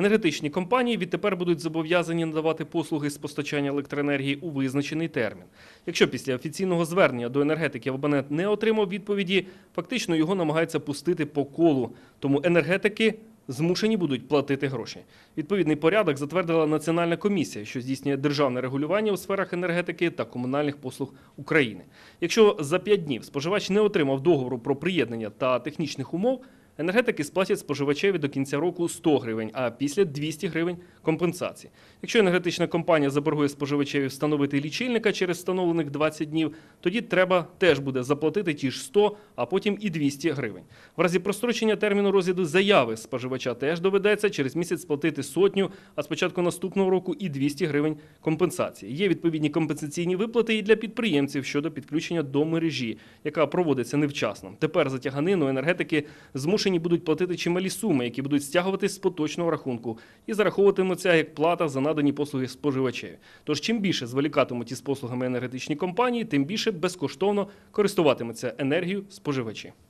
Енергетичні компанії відтепер будуть зобов'язані надавати послуги з постачання електроенергії у визначений термін. Якщо після офіційного звернення до енергетиків абонент не отримав відповіді, фактично його намагаються пустити по колу. Тому енергетики змушені будуть платити гроші. Відповідний порядок затвердила Національна комісія, що здійснює державне регулювання у сферах енергетики та комунальних послуг України. Якщо за 5 днів споживач не отримав договору про приєднання та технічних умов, енергетики сплатять споживачеві до кінця року 100 гривень, а після 200 гривень компенсації. Якщо енергетична компанія заборгує споживачеві встановити лічильника через встановлених 20 днів, тоді треба теж буде заплатити ті ж 100, а потім і 200 гривень. В разі прострочення терміну розгляду заяви споживача теж доведеться через місяць сплатити сотню, а з початку наступного року і 200 гривень компенсації. Є відповідні компенсаційні виплати і для підприємців щодо підключення до мережі, яка проводиться невчасно. Тепер за тяганину енергетики змушені будуть платити чималі суми, які будуть стягуватись з поточного рахунку і зараховуватимуться як плата за надані послуги споживачеві. Тож чим більше зволікатимуть із послугами енергетичні компанії, тим більше безкоштовно користуватимуться енергією споживачі.